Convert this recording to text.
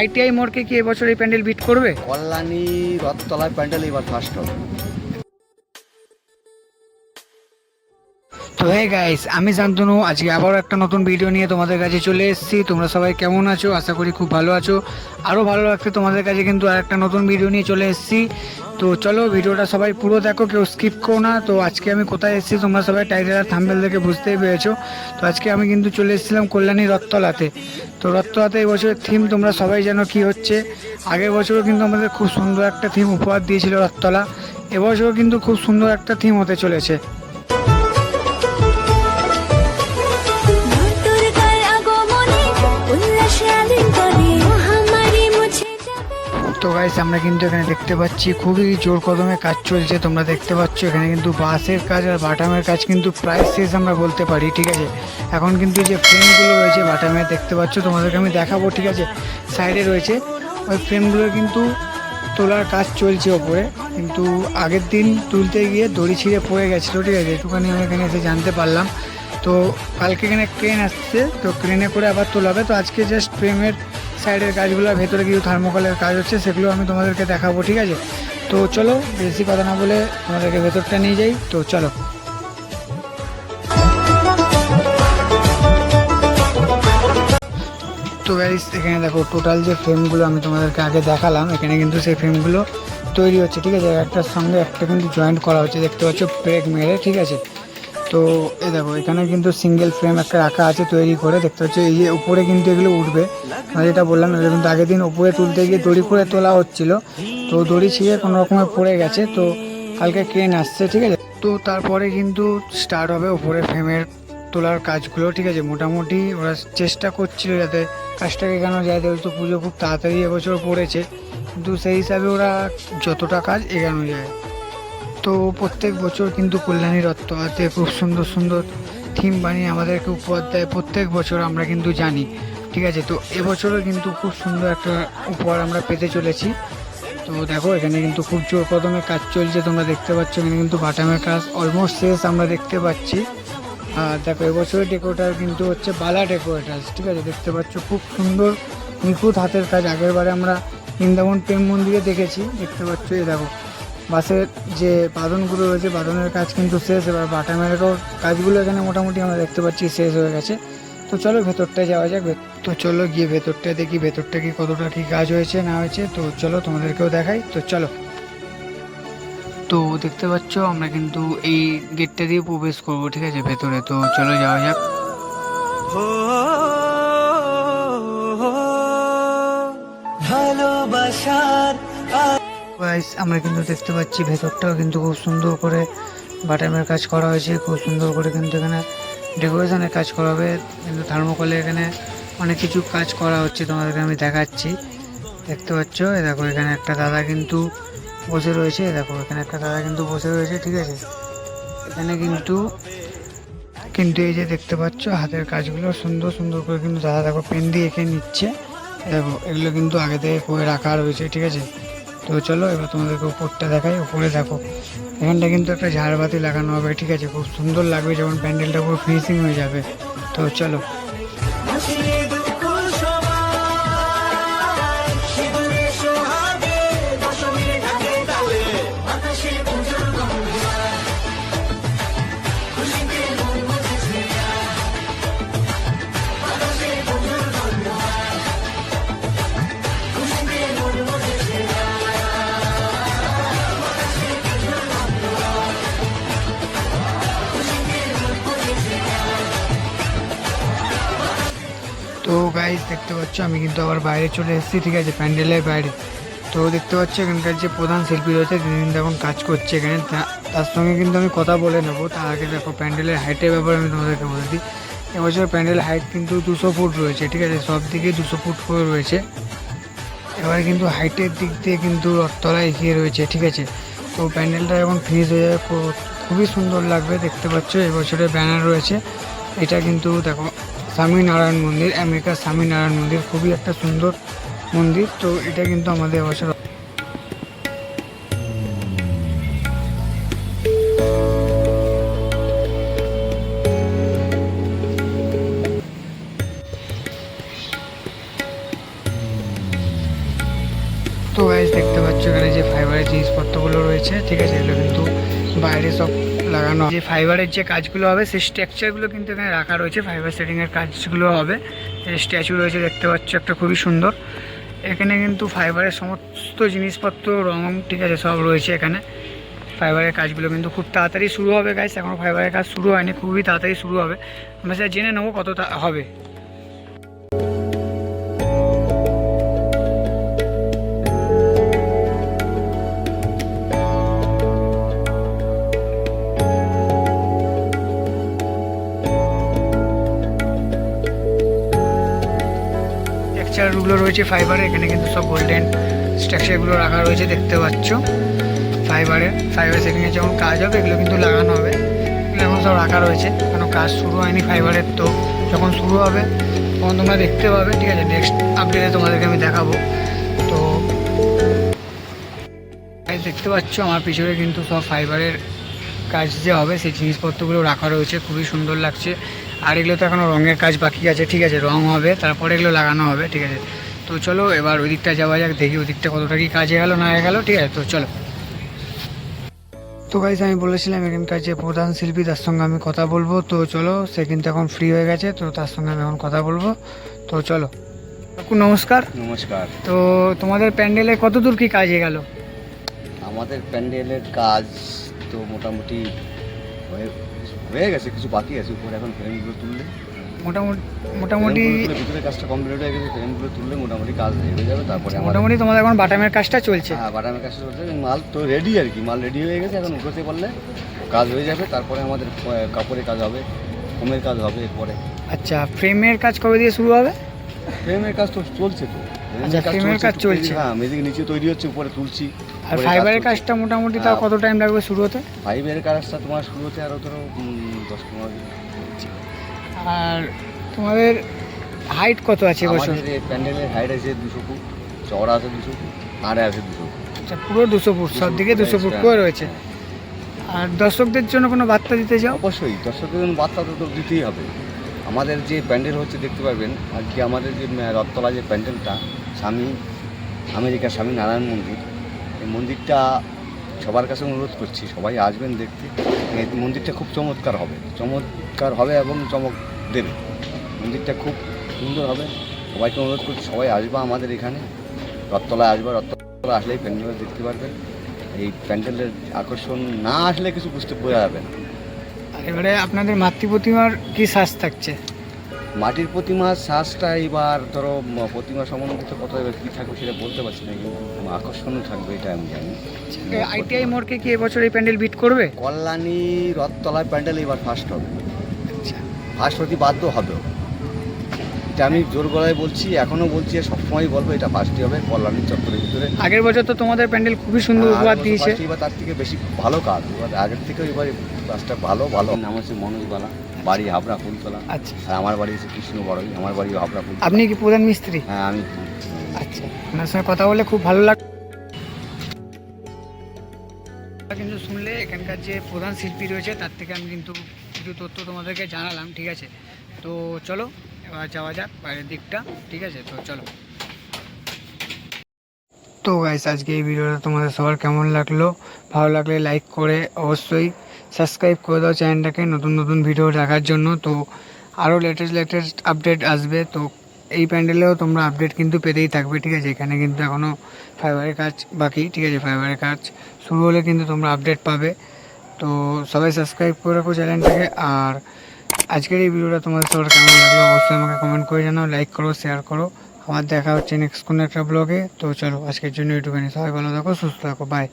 ITI মোড়কে কি এবছর এই প্যান্ডেল বিট করবে? কল্যাণী রথতলায় প্যান্ডেল এবার ফার্স্ট হবে। তো হে গাইস আমি শান্তনু আজকে আবারও একটা নতুন ভিডিও নিয়ে তোমাদের কাছে চলে এসেছি। তোমরা সবাই কেমন আছো? আশা করি খুব ভালো আছো। আরও ভালো লাগছে তোমাদের কাছে কিন্তু আর একটা নতুন ভিডিও নিয়ে চলে এসেছি। তো চলো ভিডিওটা সবাই পুরো দেখো, কেউ স্কিপ করো না। তো আজকে আমি কোথায় এসেছি তোমরা সবাই টাইটেল আর থাম্বেল দেখে বুঝতেই পেরেছ। তো আজকে আমি কিন্তু চলে এসেছিলাম কল্যাণী রথতলাতে। তো রথতলাতে এই বছরের থিম তোমরা সবাই জানো কি হচ্ছে। আগের বছরও কিন্তু আমাদের খুব সুন্দর একটা থিম উপহার দিয়েছিল রথতলা। এবছরও কিন্তু খুব সুন্দর একটা থিম হতে চলেছে। তো গাইস আমরা কিন্তু এখানে দেখতে পাচ্ছি খুবই জোর কদমে কাজ চলছে। তোমরা দেখতে পাচ্ছ এখানে কিন্তু বাসের কাজ আর বাটামের কাজ কিন্তু প্রায় শেষ আমরা বলতে পারি, ঠিক আছে? এখন কিন্তু যে ফ্রেমগুলো রয়েছে বাটামের দেখতে পাচ্ছ, তোমাদেরকে আমি দেখাবো, ঠিক আছে? সাইডে রয়েছে, ওই ফ্রেমগুলো কিন্তু তোলার কাজ চলছে ওপরে। কিন্তু আগের দিন তুলতে গিয়ে দড়ি ছিঁড়ে পড়ে গেছিল, ঠিক আছে? একটুখানি আমি এখানে এসে জানতে পারলাম। তো কালকে এখানে ক্রেন আসছে, তো ক্রেনে করে আবার তোলা হবে তো আজকে জাস্ট ফ্রেমের সাইডের কাজগুলো, ভেতরে কিছু থার্মোকলের কাজ হচ্ছে, সেগুলো আমি তোমাদেরকে দেখাবো, ঠিক আছে? তো চলো, বেশি কথা না বলে তোমাদেরকে ভেতরটা নিয়ে যাই, তো চলো। তো গাইস এখানে দেখো টোটাল যে ফ্রেমগুলো আমি তোমাদেরকে আগে দেখালাম, এখানে কিন্তু সেই ফ্রেমগুলো তৈরি হচ্ছে, ঠিক আছে? একটার সঙ্গে একটা কিন্তু জয়েন্ট করা হচ্ছে, দেখতে পাচ্ছ ব্রেক মেরে, ঠিক আছে? তো এই দেখো, এখানে কিন্তু সিঙ্গেল ফ্রেম একটা রাখা আছে তৈরি করে, দেখতে পাচ্ছ? এই যে উপরে কিন্তু এগুলো উঠবে। আমি যেটা বললাম, এগুলো কিন্তু আগের দিন উপরে তুলতে গিয়ে দড়ি করে তোলা হচ্ছিল। তো দড়ি ছিঁড়ে কোনো রকমে পড়ে গেছে, তো কালকে ক্রেন আসছে, ঠিক আছে? তো তারপরে কিন্তু স্টার্ট হবে উপরে ফ্রেমের তোলার কাজগুলো, ঠিক আছে? মোটামুটি ওরা চেষ্টা করছিল যাতে কাজটাকে কেন যায়, যেহেতু পুজো খুব তাড়াতাড়ি এবছর পড়েছে। কিন্তু সেই হিসাবে ওরা যতটা কাজ এগানো যায়। তো প্রত্যেক বছর কিন্তু কল্যাণী রত্তহাতে খুব সুন্দর সুন্দর থিম বানিয়ে আমাদেরকে উপহার দেয়। প্রত্যেক বছর আমরা কিন্তু জানি, ঠিক আছে? তো এবছরও কিন্তু খুব সুন্দর একটা উপহার আমরা পেতে চলেছি। তো দেখো, এখানে কিন্তু খুব জোর কদমে কাজ চলছে, তোমরা দেখতে পাচ্ছ, এখানে কিন্তু বাটামের কাজ অলমোস্ট শেষ আমরা দেখতে পাচ্ছি। আর দেখো, এবছরের ডেকোরেটার কিন্তু হচ্ছে বালা ডেকোরেটার্স ঠিক আছে? দেখতে পাচ্ছ, খুব সুন্দর, নিখুঁত হাতের কাজ। আগের বারে আমরা বৃন্দাবন প্রেম মন্দিরে দেখেছি, দেখতে পাচ্ছ, এই দেখো। বাসের যে বাদনগুলো রয়েছে বাদনের কাজ কিন্তু শেষ। এবার বাটামেরও কাজগুলো এখানে মোটামুটি আমরা দেখতে পাচ্ছি শেষ হয়ে গেছে। তো চলো ভেতরটায় যাওয়া যাক। তো চলো গিয়ে ভেতরটা দেখি, ভেতরটা কি কতটা কি কাজ হয়েছে, না হয়েছে। তো চলো তোমাদেরকেও দেখাই। তো চলো। তো দেখতে পাচ্ছ, আমরা কিন্তু এই গেটটা দিয়ে প্রবেশ করব, ঠিক আছে? ভেতরে। তো চলো যাওয়া যাক। ভালোবাসার গাইস আমরা কিন্তু দেখতে পাচ্ছি ভেতরটাও কিন্তু খুব সুন্দর করে বাটামের কাজ করা হয়েছে, খুব সুন্দর করে কিন্তু এখানে ডেকোরেশনের কাজ করা হবে। কিন্তু থার্মোকলে এখানে অনেক কিছু কাজ করা হচ্ছে, তোমাদেরকে আমি দেখাচ্ছি। দেখতে পাচ্ছ? এই দেখো, এখানে একটা দাদা কিন্তু বসে রয়েছে। দেখো, এখানে একটা দাদা কিন্তু বসে রয়েছে, ঠিক আছে? এখানে কিন্তু কিন্তু এই যে দেখতে পাচ্ছ, হাতের কাজগুলো সুন্দর সুন্দর করে কিন্তু দাদা দেখো, পেন দিয়ে এঁকে নিচ্ছে। দেখো, এগুলো কিন্তু আগে থেকে করে রাখা রয়েছে, ঠিক আছে? তো চলো, এবার তোমাদেরকে উপরটা দেখাই, উপরে দেখো। এখানটা কিন্তু একটা ঝাড়বাতি লাগানো হবে, ঠিক আছে? খুব সুন্দর লাগবে যখন প্যান্ডেলটা পুরো ফিনিশিং হয়ে যাবে। তো চলো। দেখতে পাচ্ছ, আমি কিন্তু আবার বাইরে চলে এসেছি, ঠিক আছে, প্যান্ডেলের বাইরে। তো দেখতে পাচ্ছ, এখানকার যে প্রধান শিল্পী রয়েছে, তিনি কিন্তু এখন কাজ করছে এখানে। তার সঙ্গে কিন্তু আমি কথা বলে নেব। তার আগে দেখো, প্যান্ডেলের হাইটের ব্যাপারে আমি তোমাদেরকে বলে দিই। এবছর প্যান্ডেলের হাইট কিন্তু দুশো ফুট রয়েছে, ঠিক আছে, সব দিকে দুশো ফুট করে রয়েছে। এবারে কিন্তু হাইটের দিক দিয়ে কিন্তু রথতলা এগিয়ে রয়েছে, ঠিক আছে। তো প্যান্ডেলটা এখন ফিনিশ হয়ে যাবে খুবই সুন্দর লাগবে, দেখতে পাচ্ছ এবছরের ব্যানার রয়েছে। এটা কিন্তু দেখো স্বামীনারায়ণ মন্দির, আমেরিকার স্বামীনারায়ণ মন্দির। খুবই একটা সুন্দর মন্দির, তো এটা কিন্তু আমাদের এবছর গাইস দেখতে পাচ্ছ এখানে যে ফাইবারের জিনিসপত্রগুলো রয়েছে, ঠিক আছে, এগুলো কিন্তু বাইরে সব লাগানো যে ফাইবারের যে কাজগুলো হবে, সেই স্ট্রাকচারগুলো কিন্তু এখানে রাখা রয়েছে। ফাইবার সেটিংয়ের কাজগুলো হবে। স্ট্যাচু রয়েছে, দেখতে পাচ্ছ একটা খুবই সুন্দর। এখানে কিন্তু ফাইবারের সমস্ত জিনিসপত্র রং ঠিক আছে, সব রয়েছে এখানে। ফাইবারের কাজগুলো কিন্তু খুব তাড়াতাড়ি শুরু হবে গাইস এখনও ফাইবারের কাজ শুরু হয়নি, খুবই তাড়াতাড়ি শুরু হবে। আমরা সেটা জেনে নেব কত হবে। স্ট্রাকচারগুলো রয়েছে ফাইবারের এখানে কিন্তু সব গোল্ডেন স্ট্রাকচারগুলো রাখা রয়েছে, দেখতে পাচ্ছ। ফাইবারের ফাইবার সেটিংয়ে যখন কাজ হবে, এগুলো কিন্তু লাগানো হবে। এগুলো এখন সব রাখা রয়েছে, কোনো কাজ শুরু হয়নি ফাইবারের তো। যখন শুরু হবে, তখন তোমরা দেখতে পাবে, ঠিক আছে? নেক্সট আপডেটে তোমাদেরকে আমি দেখাবো। তো দেখতে পাচ্ছ, আমার পিছনে কিন্তু সব ফাইবারের কাজ যে হবে, সেই জিনিসপত্রগুলো রাখা রয়েছে, খুবই সুন্দর লাগছে। আর এগুলো তো এখনও রঙের কাজ বাকি আছে ঠিক আছে রং হবে তারপরে এগুলো লাগানো হবে ঠিক আছে। তো চলো এবার ওই দিকটা যাওয়া যাক দেখি ওই দিকটা কতটা কি কাজে গেলো না গেলো ঠিক আছে তো চলো। তো গাইজ আমি বলেছিলাম এখানকার যে প্রধান শিল্পী তার সঙ্গে আমি কথা বলব তো চলো সে কিন্তু এখন ফ্রি হয়ে গেছে তো তার সঙ্গে আমি এখন কথা বলব তো চলো। কাকু নমস্কার। নমস্কার। তো তোমাদের প্যান্ডেলে কত দূর কি কাজে গেল? আমাদের প্যান্ডেলের কাজ তো মোটামুটি হয়ে গেছে কিছু বাকি আছে উপরে এখন ফ্রেমগুলো তুললে। মোটামুটি মোটামুটি ভিতরে কাজটা কমপ্লিট হয়ে গেছে ফ্রেমগুলো তুললে মোটামুটি কাজ হয়ে যাবে তারপরে মোটামুটি তোমাদের এখন বাটামের কাজটা চলছে। হ্যাঁ বাটামের কাজটা চলছে মাল তো রেডি আর কি মাল রেডি হয়ে গেছে এখন উঠোতে পারলে কাজ হয়ে যাবে তারপরে আমাদের কাপড়ের কাজ হবে হোমের কাজ হবে এরপরে। আচ্ছা ফ্রেমের কাজ কবে দিয়ে শুরু হবে? ফ্রেমের কাজ তো চলছে তো। আচ্ছা, frame কাজ চলছে। হ্যাঁ মেঝে নিচে তৈরি হচ্ছে উপরে তুলছি। আর ফাইবারের কাজটা মোটামুটি তাও কত টাইম লাগবে শুরু হতে? ফাইভের কাজটা তোমার শুরু হতে আরও ধরো দশ পনেরো দিন। আর তোমাদের হাইট কত আছে এবছর প্যান্ডেলের হাইট আছে দুশো ফুট চওড়া আছে দুশো ফুট আড়ে আছে দুশো ফুট। আচ্ছা পুরো দুশো ফুট সব দিকে দুশো ফুট হ্যাঁ, করে রয়েছে। আর দর্শকদের জন্য কোনো বার্তা দিতে চাও? অবশ্যই দর্শকদের জন্য বার্তা তো তো দিতেই হবে। আমাদের যে প্যান্ডেল হচ্ছে দেখতে পারবেন আর কি আমাদের যে রথতলা যে প্যান্ডেলটা স্বামী আমেরিকার স্বামী নারায়ণ মন্দির এই মন্দিরটা সবার কাছে অনুরোধ করছি সবাই আসবেন দেখতে। এই মন্দিরটা খুব চমৎকার হবে চমৎকার হবে এবং চমক দেবে। মন্দিরটা খুব সুন্দর হবে সবাইকে অনুরোধ করছি সবাই আসবা আমাদের এখানে। রথতলায় আসবা রথতলা আসলেই প্যান্ডেল দেখতে পারবেন এই প্যান্ডেলের আকর্ষণ না আসলে কিছু বুঝতে বোঝা যাবে না। এবারে আপনাদের মাতৃ প্রতিমার কি শ্বাস থাকছে? মাটির প্রতিমার শ্বাসটা এবার ধরো প্রতিমা সম্বন্ধিত কত এবার কী থাকবে সেটা বলতে পারছি না কিন্তু আকর্ষণও থাকবে এটা আমি জানি। আইটিআই মোড়কে কি এবছর এই প্যান্ডেল বিট করবে? কল্যাণী রথতলার প্যান্ডেল এবার ফার্স্ট হবে। আচ্ছা। ফার্স্ট হতে বাধ্য হবে। এটা আমি জোর গলায় বলছি এখনও বলছি সবসময় বলব এটা ফার্স্টই হবে কল্যাণী চত্বরের ভিতরে। আগের বছর তো তোমাদের প্যান্ডেল খুবই সুন্দর উপহার দিয়েছে। এবার তার থেকে বেশি ভালো কাজ। এবার আগের থেকে এবার কাজটা ভালো ভালো। নাম হচ্ছে মনোজ বালা বাড়ি হাবড়া ফুলতলা। আচ্ছা। আর আমার বাড়ি হচ্ছে কৃষ্ণ বড়ই আমার বাড়ি হাবড়া ফুল আপনি কি প্রধান মিস্ত্রি? হ্যাঁ আমি আচ্ছা। আপনার সঙ্গে কথা বলে খুব ভালো লাগ কিন্তু শুনলে এখানকার যে প্রধান শিল্পী রয়েছে, তার থেকে আমি কিন্তু কিছু তথ্য তোমাদেরকে জানালাম, ঠিক আছে? তো চলো, এবার যাওয়া যাক বাইরের দিকটা, ঠিক আছে? তো চলো। তো গাইস আজকে এই ভিডিওটা তোমাদের সবার কেমন লাগল? ভালো লাগলে লাইক করে অবশ্যই সাবস্ক্রাইব করে দাও চ্যানেলটাকে নতুন নতুন ভিডিও দেখার জন্য। তো আরও লেটেস্ট লেটেস্ট আপডেট আসবে। তো এই প্যান্ডেলেও তোমরা আপডেট কিন্তু পেতেই থাকবে, ঠিক আছে? এখানে কিন্তু এখনও ফাইবারের কাজ বাকি, ঠিক আছে? ফাইবারের কাজ শুরু হলে কিন্তু তোমরা আপডেট পাবে। তো সবাই সাবস্ক্রাইব করে রাখো চ্যানেলটাকে আর আজকের এই ভিডিওটা তোমাদের সবার কেমন লাগল অবশ্যই আমাকে কমেন্ট করে জানাও লাইক করো শেয়ার করো। আমার দেখা হচ্ছে নেক্সট কোনো একটা ব্লগে তো চলো, আজকের জন্য এইটুখানি সবাই ভালো থাকো, সুস্থ থাকো বাই